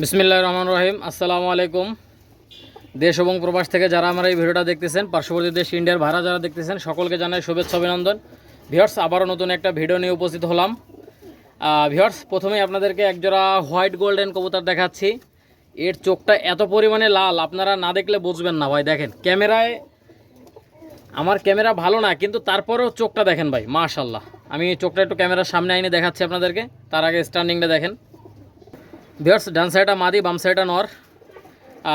বিসমিল্লাহ রহমান রহিম। আসসালামু আলাইকুম। দেশ এবং প্রবাস থেকে যারা আমার এই ভিডিওটা দেখতেছেন, পার্শ্ববর্তী দেশ ইন্ডিয়ার ভাড়া যারা দেখতেছেন, সকলকে জানাই শুভেচ্ছা, অভিনন্দন। ভিওর্স আবারও নতুন একটা ভিডিও নিয়ে উপস্থিত হলাম। ভিওর্স প্রথমেই আপনাদেরকে একজোড়া হোয়াইট গোল্ডেন কবুতর দেখাচ্ছি। এর চোখটা এত পরিমাণে লাল, আপনারা না দেখলে বুঝবেন না ভাই, দেখেন। ক্যামেরায়, আমার ক্যামেরা ভালো না, কিন্তু তারপরেও চোখটা দেখেন ভাই মাশাল্লাহ আমি চোখটা একটু ক্যামেরার সামনে আইনে দেখাচ্ছি আপনাদেরকে, তার আগে স্ট্যান্ডিংটা দেখেন। ভিওর্স ডান সাইডটা মাদি, বাম সাইডটা নর।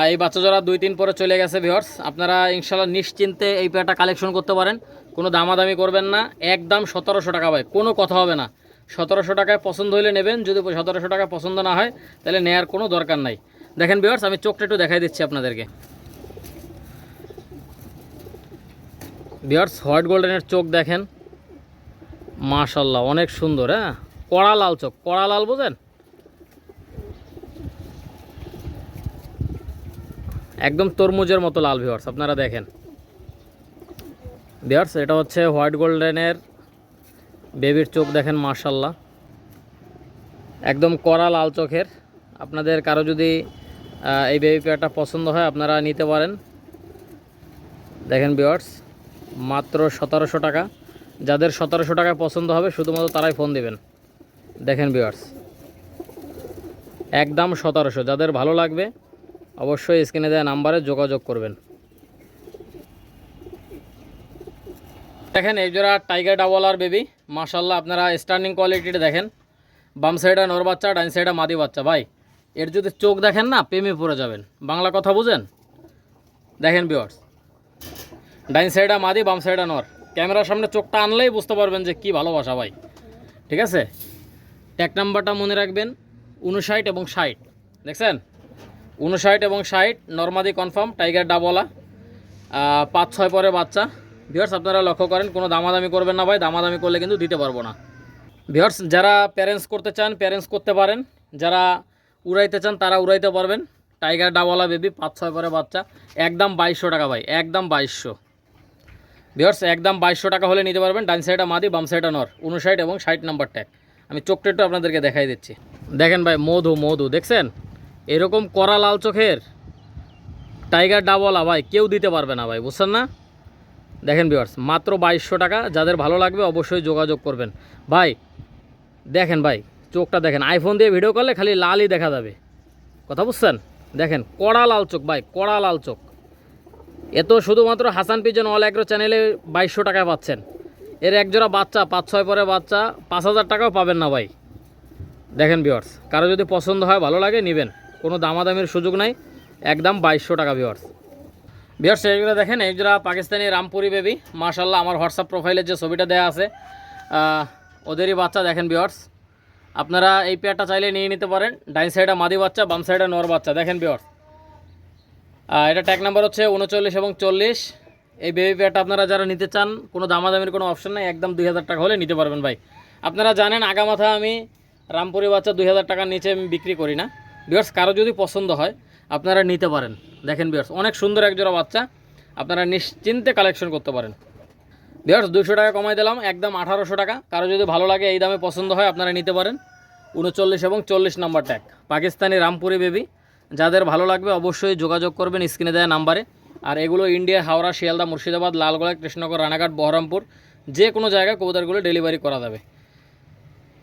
এই বাচ্চা জোড়া দুই তিন পরে চলে গেছে ভিওর্স আপনারা ইনশাল্লাহ নিশ্চিন্তে এই পেয়ারটা কালেকশন করতে পারেন। কোনো দামাদামি করবেন না। একদম সতেরোশো টাকা ভাই, কোনো কথা হবে না। সতেরোশো টাকায় পছন্দ হলে নেবেন, যদি সতেরোশো টাকায় পছন্দ না হয়, তাহলে নেওয়ার কোনো দরকার নাই। দেখেন ভিওর্স আমি চোখটা একটু দেখাই দিচ্ছি আপনাদেরকে। ভিওর্স হোয়াইট গোল্ডেনের চোখ দেখেন। মাশাল্লাহ অনেক সুন্দর হ্যাঁ? কড়া লাল চোখ, কড়া লাল বোঝেন? একদম তরমুজের মতো লাল ভিওয়ার্স আপনারা দেখেন। ভিওয়ার্স এটা হচ্ছে হোয়াইট গোল্ডেনের বেবির চোখ দেখেন মার্শাল্লাহ একদম কড়া লাল চোখের। আপনাদের কারও যদি এই বেবি পেয়ারটা পছন্দ হয়, আপনারা নিতে পারেন। দেখেন ভিওয়ার্স মাত্র সতেরোশো টাকা। যাদের সতেরোশো টাকা পছন্দ হবে, শুধুমাত্র তারাই ফোন দিবেন। দেখেন ভিওয়ার্স একদম সতেরোশো। যাদের ভালো লাগবে অবশ্যই স্ক্রিনে দেওয়া নাম্বারে যোগাযোগ করবেন। দেখেন এই জোড়া টাইগার ডাবলার বেবি। মাশাল্লাহ আপনারা স্টার্নিং কোয়ালিটিটা দেখেন। বাম সাইডে নর বাচ্চা ডাইন সাইডে মাদি বাচ্চা। ভাই, এর যদি চোখ দেখেন না, প্রেমে পড়ে যাবেন। বাংলা কথা বুঝেন? দেখেন বিওয়ার্স ডাইন সাইডে মাদি, বাম সাইডে নর। ক্যামেরার সামনে চোখটা আনলেই বুঝতে পারবেন যে কি ভালোবাসা, ভাই। ঠিক আছে? ট্যাগ নাম্বারটা মনে রাখবেন উনষাট এবং ষাট। দেখছেন? উনষাট এবং ষাট, নর্মাদি কনফার্ম টাইগার ডাবলা পাঁচ, ছয় পরে বাচ্চা। ভিওর্স আপনারা লক্ষ্য করেন, কোনো দামাদামি করবেন না ভাই, দামাদামি করলে কিন্তু দিতে পারব না। ভিওর্স যারা প্যারেন্টস করতে চান প্যারেন্টস করতে পারেন। যারা উড়াইতে চান, তারা উড়াইতে পারবেন। টাইগার ডাবলা বেবি পাঁচ, ছয় পরে বাচ্চা। একদম বাইশশো টাকা ভাই, একদম বাইশশো। ভিওর্স একদম বাইশশো টাকা হলে নিতে পারবেন, ডান সাইডটা মাদি, বাম সাইডটা নর। উনষাট এবং ষাট নাম্বার ট্যাগ আমি চোখটা একটু আপনাদেরকে দেখাই দিচ্ছি। দেখেন ভাই, মধু মধু, দেখছেন? এরকম কড়া লাল চোখের টাইগার ডাবলা ভাই, কেউ দিতে পারবে না ভাই, বুঝছেন না? দেখেন বিয়ার্স মাত্র বাইশশো টাকা, যাদের ভালো লাগবে অবশ্যই যোগাযোগ করবেন। ভাই, দেখেন ভাই, চোখটা দেখেন আইফোন দিয়ে ভিডিও করলে খালি লালই দেখা যাবে। কথা বুঝছেন? দেখেন, কড়া লাল চোখ ভাই, কড়া লাল চোখ। এ তো শুধুমাত্র হাসান পিজন অল অ্যাগ্রো চ্যানেলে বাইশশো টাকায় পাচ্ছেন। এর একজোড়া বাচ্চা, পাঁচ ছয় পরে বাচ্চা, পাঁচ হাজার টাকাও পাবেন না ভাই। দেখেন বিয়ার্স কারও যদি পছন্দ হয়, ভালো লাগে, নেবেন। কোনো দামাদামির সুযোগ নাই। একদম বাইশশো টাকা বিয়ার্স বিয়ার্স এইগুলো দেখেন এইগুলো পাকিস্তানি রামপুরি বেবি মাশাল্লাহ আমার হোয়াটসঅ্যাপ প্রোফাইলে যে ছবিটা দেওয়া আছে ওদেরই বাচ্চা দেখেন বিয়ার্স আপনারা এই পেয়ারটা চাইলে নিয়ে নিতে পারেন। ডাইন সাইডে মাদি বাচ্চা, বাম সাইডে নর বাচ্চা, দেখেন বিয়ার্স এটা ট্যাগ নাম্বার হচ্ছে উনচল্লিশ এবং চল্লিশ। এই বেবি পেয়ারটা আপনারা যারা নিতে চান, কোনো দামাদামির কোনো অপশন নাই, একদম দুই হাজার টাকা হলে নিতে পারবেন ভাই। আপনারা জানেন, আগামাথা আমি রামপুরি বাচ্চা দুই হাজার টাকার নিচে আমি বিক্রি করি না। বিয়ার্স কারও যদি পছন্দ হয়, আপনারা নিতে পারেন। দেখেন বিয়ার্স অনেক সুন্দর একজোড়া বাচ্চা, আপনারা নিশ্চিন্তে কালেকশন করতে পারেন। বিয়ার্স দুশো টাকা কমাই দিলাম, একদম আঠারোশো টাকা। কারও যদি ভালো লাগে, এই দামে পছন্দ হয়, আপনারা নিতে পারেন। উনচল্লিশ এবং চল্লিশ number tag Pakistani Rampuri baby যাদের ভালো লাগবে, অবশ্যই যোগাযোগ করবেন স্ক্রিনে দেওয়া নাম্বারে। আর এগুলো ইন্ডিয়া, হাওড়া, শিয়ালদা, মুর্শিদাবাদ, লালগোলা, কৃষ্ণনগর, রানাঘাট, বহরমপুর, যে কোনো জায়গায় কবুতরগুলো ডেলিভারি করা যাবে।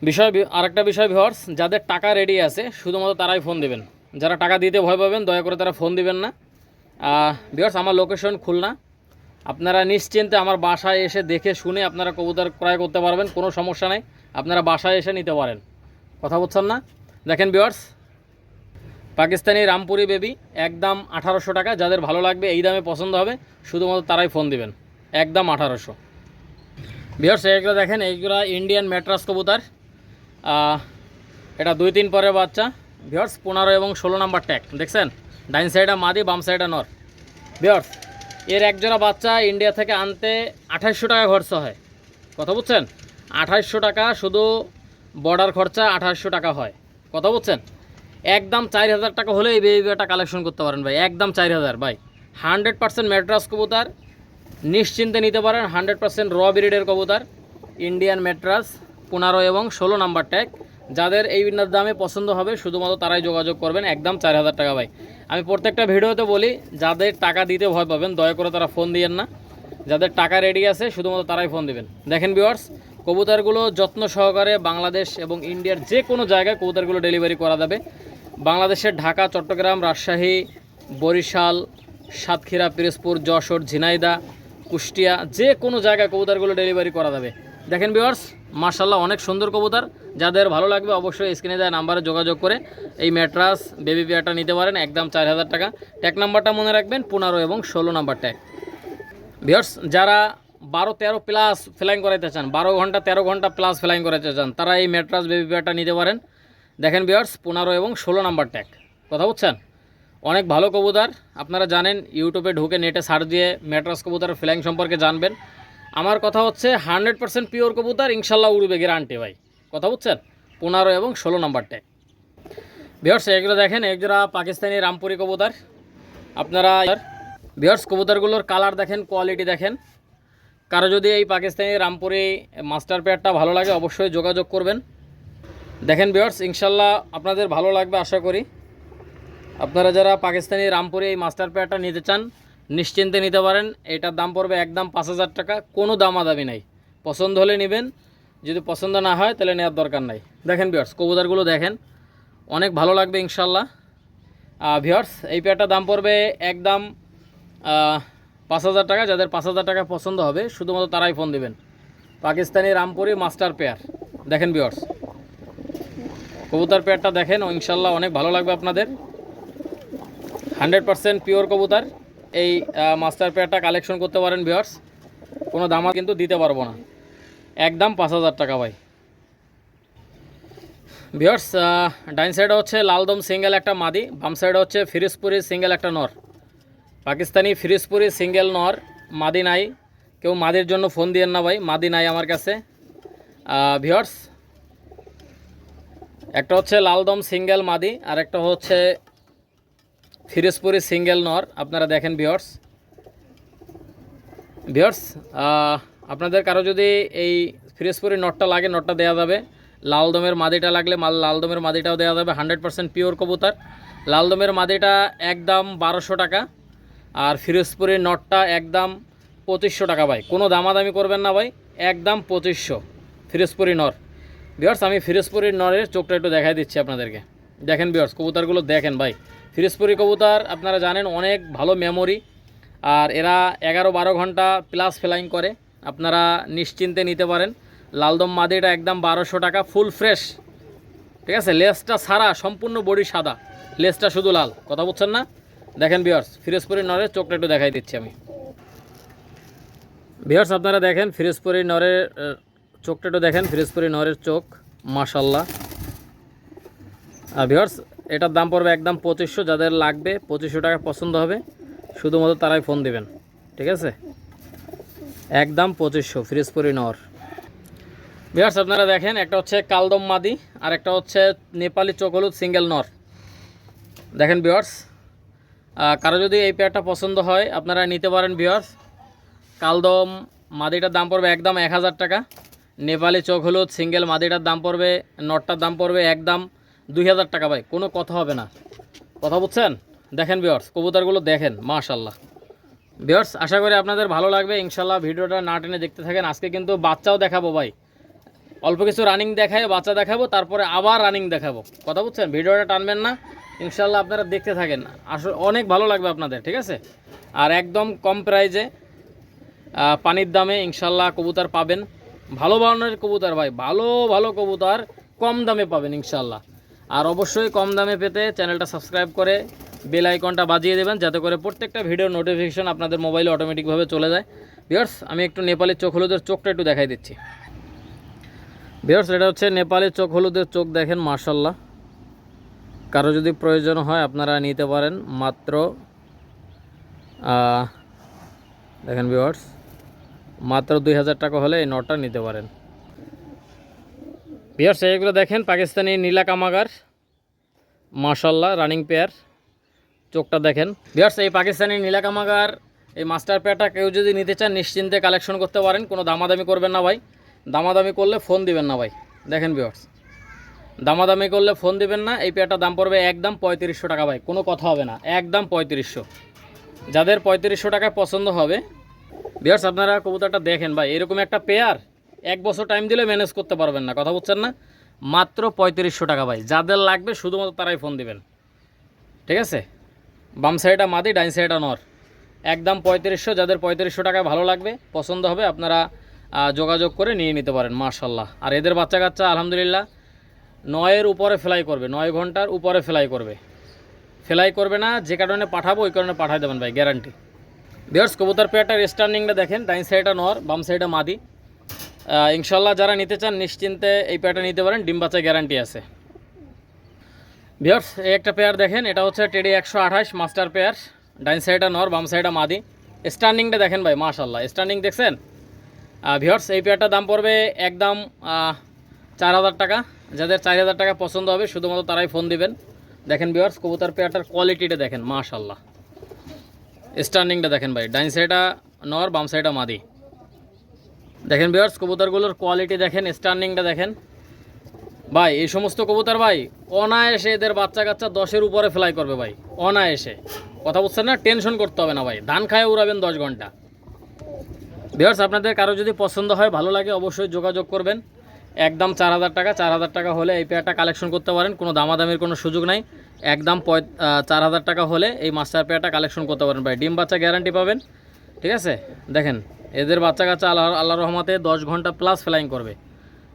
বিষয় আরেকটা বিষয় ভিওর্স যাদের টাকা রেডি আছে, শুধুমাত্র তারাই ফোন দেবেন। যারা টাকা দিতে ভয় পাবেন, দয়া করে তারা ফোন দিবেন না। ভিওর্স আমার লোকেশন খুলনা। আপনারা নিশ্চিন্তে আমার বাসায় এসে দেখে শুনে আপনারা কবুতর ক্রয় করতে পারবেন, কোনো সমস্যা নেই। আপনারা বাসায় এসে নিতে পারেন। কথা বলছেন না? দেখেন ভিওর্স পাকিস্তানি রামপুরি বেবি একদম আঠারোশো টাকা। যাদের ভালো লাগবে, এই দামে পছন্দ হবে, শুধুমাত্র তারাই ফোন দিবেন। একদম আঠারোশো। ভিওর্স এইগুলো দেখেন এইগুলো ইন্ডিয়ান ম্যাট্রাস কবুতর। এটা দুই তিন পরে বাচ্চা। ভিওর্স পনেরো এবং ষোলো নাম্বার ট্যাগ দেখছেন? ডাইন সাইডে মাদি, বাম সাইডে নর। ভিওর্স এর একজোড়া বাচ্চা ইন্ডিয়া থেকে আনতে আঠাইশশো টাকা খরচ হয়। কথা বুঝছেন? আঠাইশশো টাকা শুধু বর্ডার খরচা আঠাশশো টাকা হয়। কথা বুঝছেন? একদম চার হাজার টাকা হলে এই বেবিটা কালেকশন করতে পারেন ভাই। একদম চার হাজার, ভাই। হান্ড্রেড পার্সেন্ট ম্যাট্রাস কবুতার। নিশ্চিন্তে নিতে পারেন, হান্ড্রেড পার্সেন্ট র ব্রিডের কবুতার। ইন্ডিয়ান ম্যাট্রাস পনেরো এবং ষোলো নাম্বার ট্যাগ যাদের এই দামে পছন্দ হবে, শুধুমাত্র তারাই যোগাযোগ করবেন। একদম চার হাজার টাকা ভাই। আমি প্রত্যেকটা ভিডিওতে বলি, যাদের টাকা দিতে ভয় পাবেন, দয়া করে তারা ফোন দিয়েন না। যাদের টাকা রেডি আছে, শুধুমাত্র তারাই ফোন দিবেন। দেখেন ভিউয়ার্স কবুতরগুলো যত্ন সহকারে বাংলাদেশ এবং ইন্ডিয়ার যে কোনো জায়গায় কবুতরগুলো ডেলিভারি করা যাবে। বাংলাদেশের ঢাকা, চট্টগ্রাম, রাজশাহী, বরিশাল, সাতক্ষীরা, পিরোজপুর, যশোর ঝিনাইদা কুষ্টিয়া, যে কোনো জায়গায় কবুতরগুলো ডেলিভারি করা যাবে। দেখেন ভিউয়ার্স মার্শাল্লাহ অনেক সুন্দর কবুতর। যাদের ভালো লাগবে অবশ্যই স্ক্রিনে দেওয়া নাম্বারে যোগাযোগ করে এই ম্যাট্রাস, বেবি পেয়ারটা নিতে পারেন, একদম চার হাজার টাকা। ট্যাগ নাম্বারটা মনে রাখবেন, পনেরো এবং ষোলো নাম্বার ট্যাগ ভিউয়ার্স যারা বারো তেরো প্লাস ফ্লাইং করাইতে চান, বারো ঘণ্টা, তেরো ঘণ্টা প্লাস ফ্লাইং করাইতে চান, তারা এই ম্যাট্রাস, বেবি পেয়ারটা নিতে পারেন। দেখেন ভিউয়ার্স পনেরো এবং ষোলো নাম্বার ট্যাগ কথা বুঝছেন? অনেক ভালো কবুতর। আপনারা জানেন, ইউটিউবে ঢুকে নেটে সার্চ দিয়ে ম্যাট্রাস কবুতরের ফ্লাইং সম্পর্কে জানবেন। আমার কথা হচ্ছে হান্ড্রেড পার্সেন্ট পিওর কবুতর, ইনশাল্লাহ উড়বে গ্যারান্টি ভাই। কথা বুঝছেন? পনেরো এবং ষোলো নাম্বার ট্যাগ ভিওর্স এগুলো দেখেন, একজোড়া পাকিস্তানি রামপুরি কবুতর। আপনারা ভিওর্স কবুতরগুলোর কালার দেখেন কোয়ালিটি দেখেন। কারও যদি এই পাকিস্তানি রামপুরি মাস্টার পেয়ারটা ভালো লাগে, অবশ্যই যোগাযোগ করবেন। দেখেন ভিওর্স ইনশাল্লাহ আপনাদের ভালো লাগবে, আশা করি। আপনারা যারা পাকিস্তানি রামপুরি এই মাস্টার পেয়ারটা নিতে চান নিশ্চিন্তে নিতে পারেন। এটার দাম পড়বে একদম পাঁচ হাজার টাকা। কোনো দামাদামি নাই। পছন্দ হলে নেবেন। যদি পছন্দ না হয়, তাহলে নেওয়ার দরকার নাই। দেখেন ভিওর্স কবুতারগুলো দেখেন। অনেক ভালো লাগবে, ইনশাল্লাহ। ভিওর্স এই পেয়ারটার দাম পড়বে একদম পাঁচ হাজার টাকা। যাদের পাঁচ হাজার টাকা পছন্দ হবে, শুধুমাত্র তারাই ফোন দেবেন। পাকিস্তানি রামপুরি মাস্টার পেয়ার দেখেন ভিওর্স কবুতার পেয়ারটা দেখেন। ইনশাল্লাহ অনেক ভালো লাগবে আপনাদের। হান্ড্রেড পার্সেন্ট পিওর কবুতর। এই মাস্টার পেয়ারটা কালেকশন করতে পারেন ভিওর্স কোনো দামা কিন্তু দিতে পারব না। একদম পাঁচ হাজার টাকা ভাই। ভিওর্স ডাইন সাইডে হচ্ছে লালদম সিঙ্গেল একটা মাদি, বাম সাইডে হচ্ছে ফিরিজপুরি সিঙ্গেল একটা নর। পাকিস্তানি ফিরিজপুরি সিঙ্গেল নর, মাদি নাই। কেউ মাদির জন্য ফোন দিয়েন না ভাই, মাদি নাই আমার কাছে। ভিওর্স একটা হচ্ছে লালদম সিঙ্গেল মাদি আর একটা হচ্ছে ফিরোজপুরি সিঙ্গেল নর, আপনারা দেখেন ভিওর্স ভিওর্স আপনাদের কারও যদি এই ফিরোজপুরি নটটা লাগে, নটটা দেওয়া যাবে। লালদমের মাদিটা লাগলে মাল লালদমের মাদিটাও দেওয়া যাবে হান্ড্রেড পার্সেন্ট পিওর কবুতর। লালদমের মাদিটা একদম বারোশো টাকা, আর ফিরোজপুরির নটটা একদম পঁচিশশো টাকা ভাই। কোনো দামাদামি করবেন না ভাই, একদম পঁচিশশো। ফিরোজপুরি নর। বিয়ার্স আমি ফিরোজপুরির নরের চোখটা একটু দেখাই দিচ্ছি আপনাদেরকে। দেখেন বিয়ার্স কবুতারগুলো দেখেন ভাই। ফিরোজপুরি কবুতার, আপনারা জানেন, অনেক ভালো মেমোরি আর এরা এগারো বারো ঘণ্টা প্লাস ফ্লাইং করে। আপনারা নিশ্চিন্তে নিতে পারেন। লালদম মাদিটা একদম বারোশো টাকা ফুল ফ্রেশ ঠিক আছে? লেসটা সারা, সম্পূর্ণ বডি সাদা। লেসটা শুধু লাল। কথা বলছেন না? দেখেন বিয়ার্স ফিরোজপুরি নরের চোখটা একটু দেখাই দিচ্ছি আমি। বিয়ার্স আপনারা দেখেন, ফিরোজপুরি নরের চোখটা একটু দেখেন। ফিরোজপুরি নরের চোখ মাশাল্লাহ আর ভিওর্স এটার দাম পড়বে একদম পঁচিশশো, যাদের লাগবে পঁচিশশো টাকা পছন্দ হবে, শুধুমাত্র তারাই ফোন দিবেন, ঠিক আছে? একদম পঁচিশশো ফিরোজপুরি নর ভিওর্স আপনারা দেখেন, একটা হচ্ছে কালদম মাদি, আর একটা হচ্ছে নেপালি চোখ হলুদ সিঙ্গেল নর দেখেন ভিওর্স কারও যদি এই পেয়ারটা পছন্দ হয়, আপনারা নিতে পারেন ভিওর্স কালদম মাদিটার দাম পড়বে একদম এক হাজার টাকা। নেপালি চোখ হলুদ সিঙ্গেল মাদিটার দাম পড়বে নটটার দাম পড়বে একদম দুই হাজার টাকা ভাই, কোনো কথা হবে না। কথা বুঝছেন? দেখেন বিয়ার্স কবুতরগুলো দেখেন মাশাল্লাহ বিয়ার্স আশা করি আপনাদের ভালো লাগবে। ইনশাল্লাহ ভিডিওটা না টেনে দেখতে থাকেন। আজকে কিন্তু বাচ্চাও দেখাবো ভাই। অল্প কিছু রানিং দেখায় বাচ্চা দেখাবো, তারপরে আবার রানিং দেখাবো। কথা বুঝছেন? ভিডিওটা টানবেন না। ইনশাল্লাহ আপনারা দেখতে থাকেন। আসলে অনেক ভালো লাগবে আপনাদের, ঠিক আছে? আর একদম কম প্রাইজে পানির দামে ইনশাল্লাহ কবুতর পাবেন। ভালো ধরনের কবুতর ভাই, ভালো ভালো কবুতর কম দামে পাবেন ইনশাল্লাহ আর অবশ্যই কম দামে পেতে চ্যানেলটা সাবস্ক্রাইব করে বেল আইকনটা বাজিয়ে দেবেন, যাতে করে প্রত্যেকটা ভিডিওর নোটিফিকেশন আপনাদের মোবাইলে অটোমেটিকভাবে চলে যায়। বিয়ার্স আমি একটু নেপালি চোখ হলুদের চোখটা একটু দেখাই দিচ্ছি। বিয়ার্স এটা হচ্ছে নেপালি চোখ হলুদের চোখ দেখেন মার্শাল্লাহ কারও যদি প্রয়োজন হয়, আপনারা নিতে পারেন, মাত্র দেখেন ভিওয়ার্স মাত্র দুই হাজার টাকা হলে এই নটটা নিতে পারেন। ভিওয়ার্স এইগুলো দেখেন, পাকিস্তানি নীলা কামাগার। মাশাল্লাহ রানিং পেয়ার চোখটা দেখেন। ভিওয়ার্স এই পাকিস্তানি নীলা কামাগার, এই মাস্টার পেয়ারটা কেউ যদি নিতে চান, নিশ্চিন্তে কালেকশন করতে পারেন। কোনো দামাদামি করবেন না ভাই। দামাদামি করলে ফোন দিবেন না ভাই। দেখেন ভিওয়ার্স দামাদামি করলে ফোন দিবেন না। এই পেয়ারটার দাম পড়বে একদম পঁয়ত্রিশশো টাকা ভাই। কোনো কথা হবে না। একদম পঁয়ত্রিশশো। যাদের পঁয়ত্রিশশো টাকায় পছন্দ হবে বিয়ার্স আপনারা কবুতরটা দেখেন ভাই। এরকম একটা পেয়ার এক বছর টাইম দিলে ম্যানেজ করতে পারবেন না, কথা বলছেন না? মাত্র পঁয়ত্রিশশো টাকা ভাই, যাদের লাগবে শুধুমাত্র তারাই ফোন দিবেন। ঠিক আছে? বাম সাইডটা মাদি ডাইন সাইডটা নর। একদম পঁয়ত্রিশশো, যাদের পঁয়ত্রিশশো টাকায় ভালো লাগবে, পছন্দ হবে, আপনারা যোগাযোগ করে নিয়ে নিতে পারেন মার্শাল্লাহ আর এদের বাচ্চা কাচ্চা, আলহামদুলিল্লাহ, নয়ের উপরে ফ্লাই করবে, নয় ঘণ্টার উপরে ফ্লাই করবে। ফ্লাই করবে না, যে কারণে পাঠাবো, ওই কারণে পাঠাই দেবেন ভাই গ্যারান্টি বিয়ার্স কবুতর পেয়ারটার স্টার্নিংটা দেখেন ডাইন সাইডটা নর, বাম সাইডে মাদি। ইনশাল্লাহ যারা নিতে চান, নিশ্চিন্তে এই পেয়ারটা নিতে পারেন। ডিম বাচ্চা গ্যারান্টি আছে। ভিওর্স এই একটা পেয়ার দেখেন, এটা হচ্ছে টেডি একশো আঠাশ মাস্টার পেয়ার ডাইন সাইডটা নর, বাম সাইডে মাদি। স্টার্নিংটা দেখেন ভাই মাশাল্লাহ স্টার্নিং দেখছেন? ভিওর্স এই পেয়ারটার দাম পড়বে একদম চার হাজার টাকা। যাদের চার হাজার টাকা পছন্দ হবে, শুধুমাত্র তারাই ফোন দিবেন। দেখেন ভিওর্স কবুতর পেয়ারটার কোয়ালিটিটা দেখেন মাশাল্লাহ স্টার্নিংটা দেখেন ভাই ডাইন সাইডটা নর, বাম সাইডা মাদি। দেখেন ভিওর্স কবুতরগুলোর কোয়ালিটি দেখেন স্টার্নিংটা দেখেন। ভাই, এই সমস্ত কবুতর ভাই, অনায়াসে এদের বাচ্চা কাচ্চা দশের উপরে ফ্লাই করবে ভাই, অনায়াসে। কথা বুঝছেন না টেনশন করতে হবে না ভাই, ধান খায় উড়াবেন দশ ঘণ্টা। ভিওর্স আপনাদের কারও যদি পছন্দ হয়, ভালো লাগে, অবশ্যই যোগাযোগ করবেন। একদম চার হাজার টাকা, চার হাজার টাকা হলে এই পেয়ারটা কালেকশন করতে পারেন, কোনো দামাদামির কোনো সুযোগ নাই। একদম পঁয় চার হাজার টাকা হলে এই মাস্টার পেয়ারটা কালেকশন করতে পারেন ভাই। ডিম বাচ্চা গ্যারান্টি পাবেন। ঠিক আছে? দেখেন, এদের বাচ্চা কাচ্চা আল্লাহ আল্লাহ রহমতে দশ ঘণ্টা প্লাস ফ্লাইং করবে।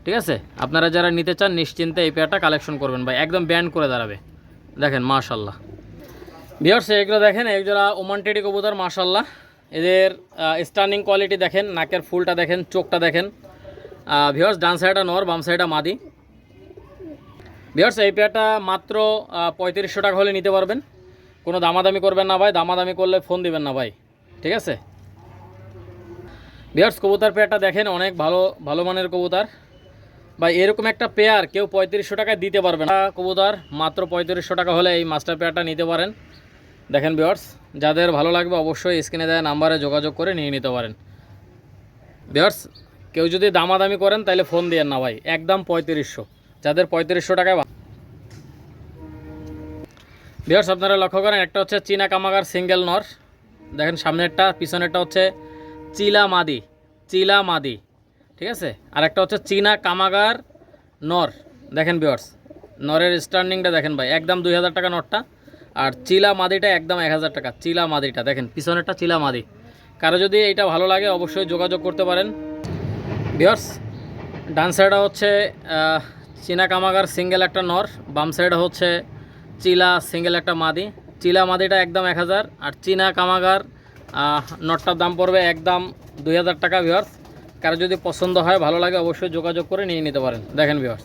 ঠিক আছে? আপনারা যারা নিতে চান, নিশ্চিন্তে এই পেয়ারটা কালেকশন করবেন ভাই, একদম ব্যান্ড করে দাঁড়াবে। দেখেন মাশাল্লাহ বিয়ার্স এগুলো দেখেন একজোড়া ওমান টেডি কবুতর মাশাল্লাহ এদের স্টার্নিং কোয়ালিটি দেখেন, নাকের ফুলটা দেখেন, চোখটা দেখেন। ভিওর্স ডান সাইডটা নর, বাম সাইডটা মাদি। ভিওর্স এই পেয়ারটা মাত্র পঁয়ত্রিশশো টাকা হলে নিতে পারবেন। কোনো দামাদামি করবেন না ভাই, দামাদামি করলে ফোন দিবেন না ভাই। ঠিক আছে? ভিওর্স কবুতর পেয়ারটা দেখেন, অনেক ভালো ভালো মানের কবুতার। বা এরকম একটা পেয়ার কেউ পঁয়ত্রিশশো টাকায় দিতে পারবে না। কবুতার মাত্র পঁয়ত্রিশশো টাকা হলে এই মাস্টার পেয়ারটা নিতে পারেন। দেখেন ভিওর্স যাদের ভালো লাগবে অবশ্যই স্ক্রিনে দেওয়া নাম্বারে যোগাযোগ করে নিয়ে নিতে পারেন। ভিওর্স কেউ যদি দামাদামি করেন, তাহলে ফোন দিয়েন না ভাই। একদম পঁয়ত্রিশশো। যাদের পঁয়ত্রিশশো টাকায় ভিওর্স আপনারা লক্ষ্য করেন, একটা হচ্ছে চীনা কামাগার সিঙ্গেল নর। দেখেন, সামনেরটা, পিছনেরটা হচ্ছে চিলা মাদি চিলা মাদি ঠিক আছে? আর একটা হচ্ছে চীনা কামাগার নর। দেখেন বিয়ার্স নরের স্টার্নিংটা দেখেন ভাই, একদম দুই হাজার টাকা নটটা আর চিলা মাদিটা একদম এক হাজার টাকা চিলা মাদিটা দেখেন, পিছনেরটা চিলা মাদি কারও যদি এইটা ভালো লাগে, অবশ্যই যোগাযোগ করতে পারেন। বিয়ার্স ডান সাইডে হচ্ছে চীনা কামাগার সিঙ্গেল একটা নর, বাম সাইডে হচ্ছে চিলা সিঙ্গেল একটা মাদি। চিলা মাদিটা একদম এক হাজার, আর চীনা কামাগার নটটার দাম পড়বে একদম দুই হাজার টাকা ভিওর্স কারও যদি পছন্দ হয়, ভালো লাগে, অবশ্যই যোগাযোগ করে নিয়ে নিতে পারেন। দেখেন ভিওর্স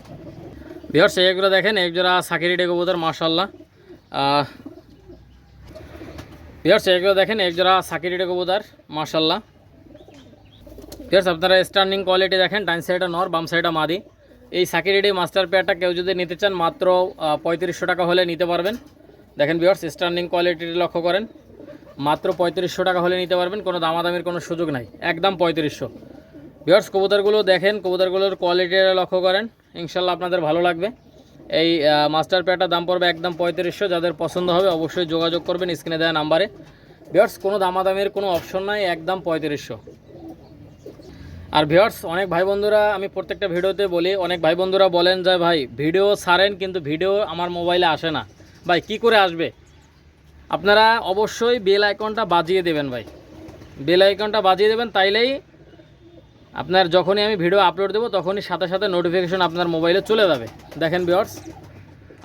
ভিওর্স এইগুলো দেখেন, এক জোড়া সাকিরি ডেকোবোধের মার্শাল্লাহ ভিওর্স এগুলো দেখেন, এক জোড়া সাকিরি ডেকোবোধার মার্শাল্লাহ ভিওর্স আপনারা স্টার্নিং কোয়ালিটি দেখেন ডাইন সাইডে নর, বাম সাইডে মাদি। এই সাকিরিডি মাস্টার পেয়ারটা কেউ যদি নিতে চান, মাত্র পঁয়ত্রিশশো টাকা হলে নিতে পারবেন। দেখেন ভিওর্স স্টার্নিং কোয়ালিটি লক্ষ্য করেন। মাত্র পঁয়ত্রিশশো টাকা হলে নিতে পারবেন, কোনো দামাদামির কোনো সুযোগ নাই। একদম পঁয়ত্রিশশো। ভিওর্স কবুতরগুলো দেখেন, কবুতরগুলোর কোয়ালিটি লক্ষ্য করেন, ইনশাল্লাহ আপনাদের ভালো লাগবে। এই মাস্টার পেয়ারটার দাম পড়বে একদম পঁয়ত্রিশশো, যাদের পছন্দ হবে অবশ্যই যোগাযোগ করবেন স্ক্রিনে দেওয়া নাম্বারে। ভিওর্স কোনো দামাদামির কোনো অপশন নাই, একদম পঁয়ত্রিশশো। আর ভিউয়ার্স অনেক ভাই বন্ধুরা, আমি প্রত্যেকটা ভিডিওতে বলি, অনেক ভাই বন্ধুরা বলেন যে, ভাই, ভিডিও ছাড়েন, কিন্তু ভিডিও আমার মোবাইলে আসে না। ভাই, কি করে আসবে? আপনারা অবশ্যই বেল আইকনটা বাজিয়ে দেবেন ভাই। বেল আইকনটা বাজিয়ে দেবেন, তাইলেই আপনার যখনই আমি ভিডিও আপলোড দেবো, তখনই সাথে সাথে নোটিফিকেশন আপনার মোবাইলে চলে যাবে। দেখেন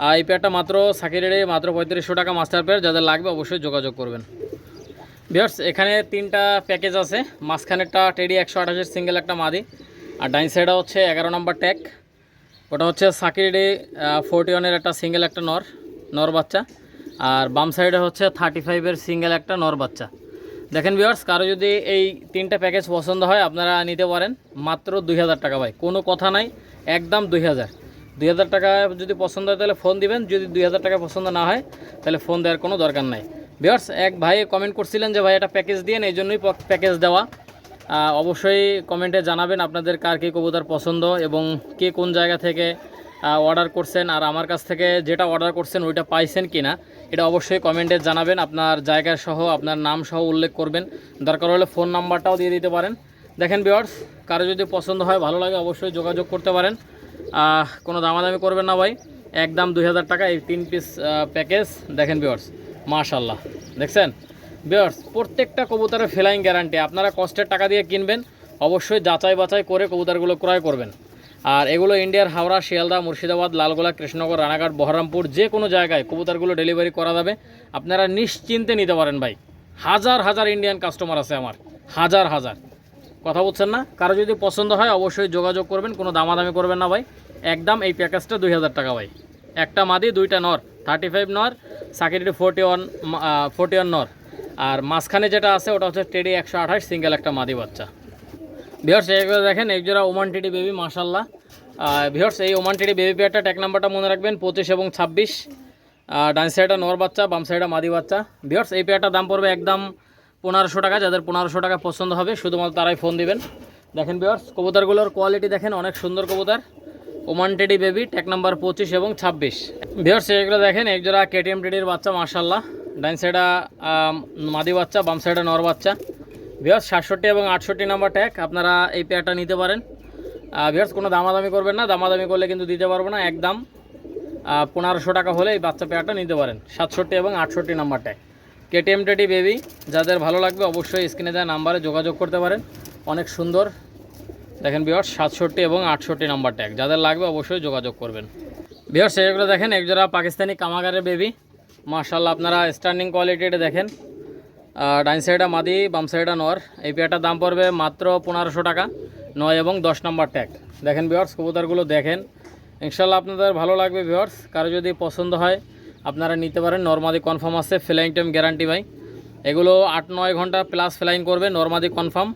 আর এই পেয়ারটা মাত্র সাকিরের মাত্র পঁয়ত্রিশশো টাকা মাস্টার পেয়ার যাদের লাগবে অবশ্যই যোগাযোগ করবেন। ভিউয়ার্স এখানে তিনটা প্যাকেজ আছে, মাঝখানেরটা টেডি একশো আঠাশের সিঙ্গেল একটা মাদি, আর ডাইন সাইডে হচ্ছে এগারো নম্বর ট্যাক ওটা হচ্ছে সাকিরডি ফোরটি ওয়ানের একটা সিঙ্গেল একটা নর নর বাচ্চা। আর বাম সাইডে হচ্ছে থার্টি ফাইভের সিঙ্গেল একটা নর বাচ্চা। দেখেন ভিউয়ার্স কারও যদি এই তিনটা প্যাকেজ পছন্দ হয়, আপনারা নিতে পারেন। মাত্র দুই হাজার টাকা ভাই। কোনো কথা নাই, একদম দুই হাজার। দুই হাজার টাকা যদি পছন্দ হয়, তাহলে ফোন দিবেন। যদি দুই হাজার টাকা পছন্দ না হয়, তাহলে ফোন দেওয়ার কোনো দরকার নাই। ভিউয়ার্স এক ভাই কমেন্ট করছিলেন যে, ভাই, এটা প্যাকেজ দিয়ে এই জন্যই প্যাকেজ দেওয়া। অবশ্যই কমেন্টে জানাবেন আপনাদের কার কী কবুতর পছন্দ এবং কে কোন জায়গা থেকে অর্ডার করছেন। আর আমার কাছ থেকে যেটা অর্ডার করছেন, ওইটা পাইছেন কি না এটা অবশ্যই কমেন্টে জানাবেন, আপনার জায়গা সহ, আপনার নাম সহ উল্লেখ করবেন। দরকার হলে ফোন নাম্বারটাও দিয়ে দিতে পারেন। দেখেন বিয়ার্স কারও যদি পছন্দ হয়, ভালো লাগে, অবশ্যই যোগাযোগ করতে পারেন। কোনো দামাদামি করবেন না ভাই। একদম দুই হাজার টাকা, এই তিন পিস প্যাকেজ দেখেন বিয়ার্স মাশাল্লাহ দেখছেন? বিয়ার্স প্রত্যেকটা কবুতরের ফেলাইং গ্যারান্টি আপনারা কষ্টের টাকা দিয়ে কিনবেন, অবশ্যই যাচাই বাছাই করে কবুতরগুলো ক্রয় করবেন। আর এগুলো ইন্ডিয়ার হাওড়া, শিয়ালদা, মুর্শিদাবাদ, লালগোলা, কৃষ্ণনগর, রানাঘাট, বহরমপুর, যে কোনো জায়গায় কবুতরগুলো ডেলিভারি করা যাবে। আপনারা নিশ্চিন্তে নিতে পারেন ভাই। হাজার হাজার ইন্ডিয়ান কাস্টমার আছে আমার। হাজার হাজার। কথা বলছেন না? কারও যদি পছন্দ হয় অবশ্যই যোগাযোগ করবেন, কোনো দামাদামি করবেন না ভাই। একদম এই প্যাকেজটা দুই হাজার টাকা ভাই। একটা মাদি, দুইটা নর। থার্টি ফাইভ নর সাকিটি ফোরটি ওয়ান ফোরটি ওয়ান নর। আর মাঝখানে যেটা আছে, ওটা হচ্ছে টেডি একশো আঠাশ সিঙ্গেল একটা মাদি বাচ্চা। ভিহর্স এগুলো দেখেন একজোড়া ওমান টিডি বেবি মাশাল্লাহ ভিহর্স এই ওমান টিডি বেবি পেয়ারটা ট্যাক নাম্বারটা মনে রাখবেন, পঁচিশ এবং ছাব্বিশ। ডান সাইডে নর বাচ্চা, বাম সাইডে মাদি বাচ্চা। ভিহর্স এই পেয়ারটার দাম পড়বে একদম পনেরোশো টাকা, যাদের পনেরোশো টাকা পছন্দ হবে, শুধুমাত্র তারাই ফোন দিবেন। দেখেন ভিহর্স কবুতারগুলোর কোয়ালিটি দেখেন, অনেক সুন্দর কবুতার। Oman teddy baby tag number পঁচিশ এবং ছাব্বিশ। ভিহর্স এগুলো দেখেন একজোড়া কেটিএম টেডির বাচ্চা মাশাল্লাহ ডান সাইডা মাদি বাচ্চা, বাম সাইডে নর বাচ্চা। ভিওর্স সাতষট্টি এবং আটষট্টি নাম্বার ট্যাগ আপনারা এই পেয়ারটা নিতে পারেন। ভিওর্স কোনো দামাদামি করবেন না, দামাদামি করলে কিন্তু দিতে পারব না, একদম পনেরোশো টাকা হলে এই বাচ্চা পেয়ারটা নিতে পারেন। সাতষট্টি এবং আটষট্টি number tag KTM teddy baby যাদের ভালো লাগবে অবশ্যই স্ক্রিনে দেওয়া নাম্বারে যোগাযোগ করতে পারেন। অনেক সুন্দর। দেখেন বিয়ার্স সাতষট্টি এবং আটষট্টি নাম্বার ট্যাগ যাদের লাগবে অবশ্যই যোগাযোগ করবেন। বিয়ার্স এগুলো দেখেন, একজোড়া পাকিস্তানি কামাগারের বেবি মার্শাল্লাহ আপনারা স্ট্যান্ডিং কোয়ালিটিটা দেখেন। ডাইন সাইডে মাদি, বাম সাইডে নর। এই পেয়ারটার দাম পড়বে মাত্র পনেরোশো টাকা, নয় এবং দশ নম্বর ট্যাগ দেখেন ভিওর্স কবুতরগুলো দেখেন। ইনশাল্লাহ আপনাদের ভালো লাগবে ভিওর্স কারও যদি পছন্দ হয়, আপনারা নিতে পারেন। নর্মাদি কনফার্ম আছে ফ্লাইং টাইম গ্যারান্টি ভাই। এগুলো আট, নয় ঘণ্টা প্লাস ফ্লাইং করবে, নর্মাদি কনফার্ম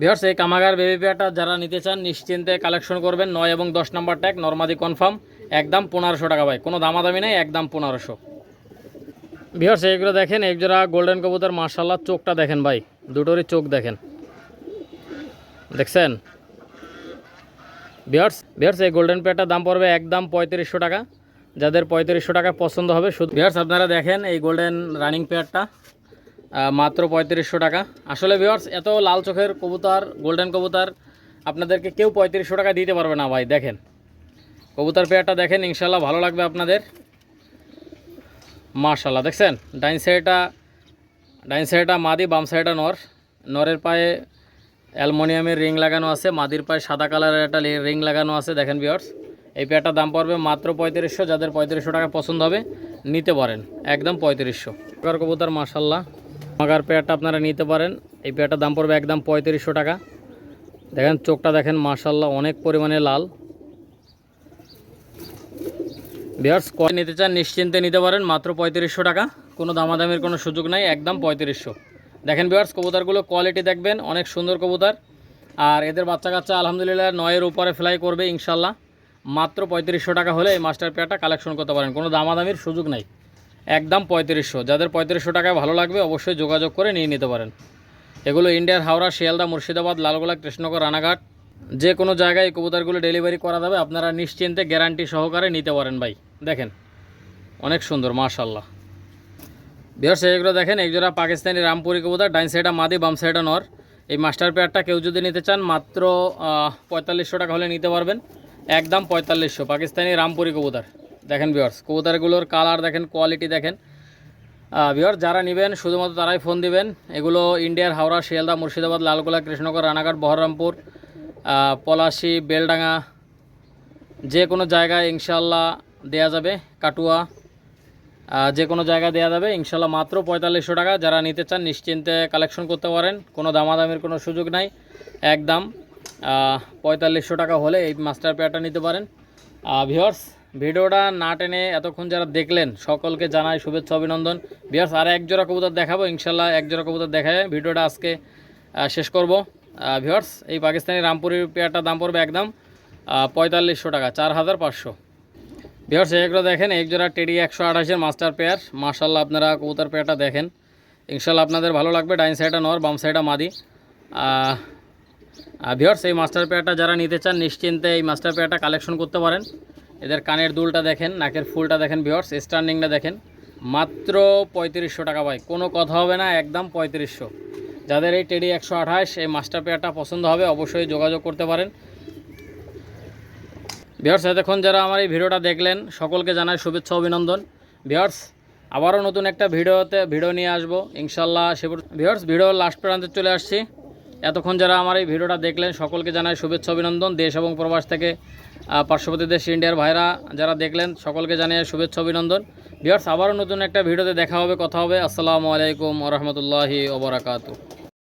ভিওর্স এই কামাগার বেবি পেয়ারটা যারা নিতে চান, নিশ্চিন্তে কালেকশন করবেন, নয় এবং দশ নম্বর ট্যাগ নর্মাদি কনফার্ম একদম পনেরোশো টাকা ভাই। কোনো দামাদামি নেই, একদম পনেরোশো। ভিওর্স এইগুলো দেখেন, এক জোড়া গোল্ডেন কবুতর মার্শাল্লাহ চোখটা দেখেন ভাই। দুটোরই চোখ দেখেন। দেখছেন? ভিওর্স ভিওর্স এই গোল্ডেন পেয়ারটার দাম পড়বে একদম পঁয়ত্রিশশো টাকা। যাদের পঁয়ত্রিশশো টাকা পছন্দ হবে, শুধু ভিওর্স আপনারা দেখেন এই গোল্ডেন রানিং পেয়ারটা মাত্র পঁয়ত্রিশশো টাকা। আসলে ভিওর্স এত লাল চোখের কবুতর গোল্ডেন কবুতর, আপনাদেরকে কেউ পঁয়ত্রিশশো টাকা দিতে পারবে না ভাই, দেখেন। কবুতর পেয়ারটা দেখেন ইনশাল্লাহ ভালো লাগবে আপনাদের। মার্শাল্লাহ দেখছেন? ডাইন সাইডটা ডাইন সাইডটা মাদি, বাম সাইডটা নর। নরের পায়ে অ্যালমোনিয়ামের রিং লাগানো আছে, মাদির পায়ে সাদা কালারের একটা রিং লাগানো আছে, দেখেন বিয়ার্স এই পেয়ারটার দাম পড়বে মাত্র পঁয়ত্রিশশো, যাদের পঁয়ত্রিশশো টাকা পছন্দ হবে, নিতে পারেন। একদম পঁয়ত্রিশশো। টাকার কবুতর মার্শাল্লাহ মাগার পেয়ারটা আপনারা নিতে পারেন। এই পেয়ারটার দাম পড়বে একদম পঁয়ত্রিশশো টাকা। দেখেন, চোখটা দেখেন মার্শাল্লাহ অনেক পরিমাণে লাল। বিয়ার্স কয় নিতে চান, নিশ্চিন্তে নিতে পারেন, মাত্র পঁয়ত্রিশশো টাকা। কোনো দামাদামির কোনো সুযোগ নাই, একদম পঁয়ত্রিশশো। দেখেন বিয়ার্স কবুতরগুলো কোয়ালিটি দেখবেন, অনেক সুন্দর কবুতর। আর এদের বাচ্চা কাচ্চা আলহামদুলিল্লাহ নয়ের উপরে ফ্লাই করবে ইনশাল্লাহ মাত্র পঁয়ত্রিশশো টাকা হলে এই মাস্টার পেয়ারটা কালেকশন করতে পারেন, কোনো দামাদামির সুযোগ নাই। একদম পঁয়ত্রিশশো। যাদের পঁয়ত্রিশশো টাকায় ভালো লাগবে, অবশ্যই যোগাযোগ করে নিয়ে নিতে পারেন। এগুলো ইন্ডিয়ার হাওড়া, শিয়ালদা, মুর্শিদাবাদ, লালগোলা, কৃষ্ণনগর, রানাঘাট। যে কোনো জায়গায় এই কবুতরগুলো ডেলিভারি করা যাবে, আপনারা নিশ্চিন্তে গ্যারান্টি সহকারে নিতে পারেন ভাই। দেখেন, অনেক সুন্দর মাশাল্লাহ বিহার এগুলো দেখেন, একজোড়া পাকিস্তানি রামপুরি কবুতর, ডাইন সাইডা মাদি, বাম সাইডা নর। এই মাস্টার পেয়ারটা কেউ যদি নিতে চান, মাত্র পঁয়তাল্লিশশো টাকা হলে নিতে পারবেন। একদম পঁয়তাল্লিশশো, পাকিস্তানি রামপুরি কবুতর। দেখেন বিহার্স কবুতরগুলোর কালার দেখেন, কোয়ালিটি দেখেন। বিহার যারা নেবেন, শুধুমাত্র তারাই ফোন দিবেন। এগুলো ইন্ডিয়ার হাওড়া, শিয়ালদা, মুর্শিদাবাদ, লালগোলা, কৃষ্ণনগর, রানাঘাট, বহরমপুর পলাশি, বেলডাঙ্গা, যে কোনো জায়গায় ইনশাল্লাহ দেয়া যাবে, কাটুয়া যে কোনো জায়গায় দেওয়া যাবে। ইনশাল্লাহ মাত্র পঁয়তাল্লিশশো টাকা। যারা নিতে চান, নিশ্চিন্তে কালেকশন করতে পারেন। কোনো দামাদামির কোনো সুযোগ নাই। একদম পঁয়তাল্লিশশো টাকা হলে এই মাস্টার পেয়ারটা নিতে পারেন। ভিওর্স ভিডিওটা না টেনে এতক্ষণ যারা দেখলেন, সকলকে জানাই শুভেচ্ছা, অভিনন্দন। ভিওর্স আর এক জোড়া কবুতর দেখাবো। ইনশাল্লাহ এক জোড়া কবুতর দেখায় ভিডিওটা আজকে শেষ করব। ভিওর্স এই পাকিস্তানি রামপুরি পেয়ারটার দাম পড়বে একদম পঁয়তাল্লিশশো টাকা, চার হাজার পাঁচশো। বিহার এগুলো দেখেন, এক জোড়া টেডি একশো আঠাশের মাস্টার পেয়ার মার্শাল্লাহ আপনারা কবুতর পেয়ারটা দেখেন। ইনশাল্লাহ আপনাদের ভালো লাগবে, ডাইন সাইডটা নর, বাম সাইডটা মাদি। ভিওর্স এই মাস্টার পেয়ারটা যারা নিতে চান, নিশ্চিন্তে এই মাস্টার পেয়ারটা কালেকশন করতে পারেন। এদের কানের দুলটা দেখেন, নাকের ফুলটা দেখেন ভিওর্স স্ট্যান্ডিংটা দেখেন। মাত্র পঁয়ত্রিশশো টাকা ভাই, কোনো কথা হবে না, একদম পঁয়ত্রিশশো। যাদের এই টেডি একশো আঠাশ, এই মাস্টার পেয়ারটা পছন্দ হবে, অবশ্যই যোগাযোগ করতে পারেন। ভিওর্স এতক্ষণ যারা আমার এই ভিডিওটা দেখলেন, সকলকে জানাই শুভেচ্ছা, অভিনন্দন। ভিওর্স আবারও নতুন একটা ভিডিওতে ভিডিও নিয়ে আসব, ইনশাল্লাহ সে ভিওর্স ভিডিও লাস্ট প্রান্তে চলে আসছি। এতক্ষণ যারা আমার এই ভিডিওটা দেখলেন, সকলকে জানাই শুভেচ্ছা, অভিনন্দন। দেশ এবং প্রবাস থেকে পার্শ্ববর্তী দেশ, ইন্ডিয়ার ভাইরা যারা দেখলেন, সকলকে জানিয়ে শুভেচ্ছা, অভিনন্দন। ভিওর্স আবারও নতুন একটা ভিডিওতে দেখা হবে, কথা হবে। আসসালামু আলাইকুম রহমতুল্লাহি ওবরাকাতু